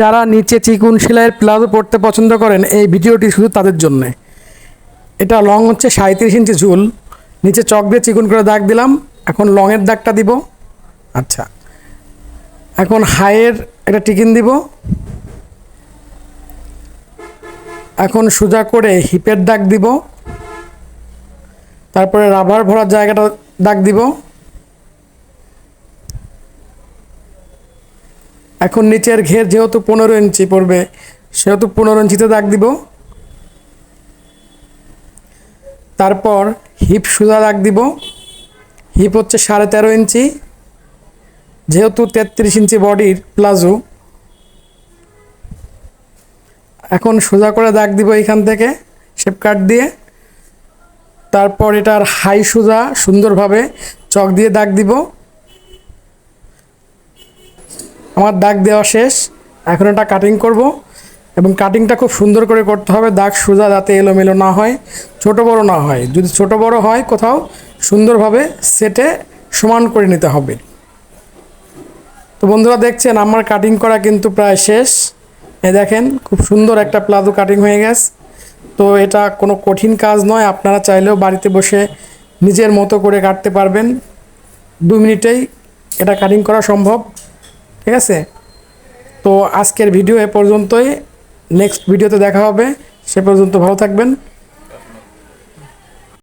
যারা নিচে চিকুন সেলাইয়ের প্লাজো পড়তে পছন্দ করেন, এই ভিডিওটি শুধু তাদের জন্যে। এটা লং হচ্ছে সাঁত্রিশ ইঞ্চি ঝুল নিচে চক দিয়ে চিকুন করে দাগ দিলাম। এখন লংয়ের দাগটা দিব। আচ্ছা। এখন হাইয়ের একটা টিকিন দিব। এখন সোজা করে হিপের দাগ দিব। তারপরে রাবার ভরার জায়গাটা দাগ দিব। এখন নিচের ঘের যেহেতু পনেরো ইঞ্চি পড়বে, সেহেতু পনেরো ইঞ্চিতে দাগ দিব। তারপর হিপ সোজা দাগ দিব। হিপ হচ্ছে সাড়ে তেরো ইঞ্চি। যেহেতু তেত্রিশ ইঞ্চি বডির প্লাজো, এখন সোজা করে দাগ দিব এইখান থেকে, শেপ কাট দিয়ে। তারপর এটার হাই সোজা সুন্দরভাবে চক দিয়ে দাগ দিব। আমার দাগ দেওয়া শেষ। এখন এটা কাটিং করব এবং কাটিংটা খুব সুন্দর করে করতে হবে। দাগ সোজা যাতে এলোমেলো না হয়, ছোট বড় না হয়। যদি ছোট বড় হয় কোথাও, সুন্দরভাবে সেটে সমান করে নিতে হবে। তো বন্ধুরা দেখছেন, আমার কাটিং করা কিন্তু প্রায় শেষ। এ দেখেন, খুব সুন্দর একটা প্লাজো কাটিং হয়ে গেছে। তো এটা কোনো কঠিন কাজ নয়, আপনারা চাইলেও বাড়িতে বসে নিজের মতো করে কাটতে পারবেন। দু মিনিটেই এটা কাটিং করা সম্ভব। ঠিক আছে? তো আজকের ভিডিও এ পর্যন্তই। নেক্সট ভিডিওতে দেখা হবে। সে পর্যন্ত ভালো থাকবেন।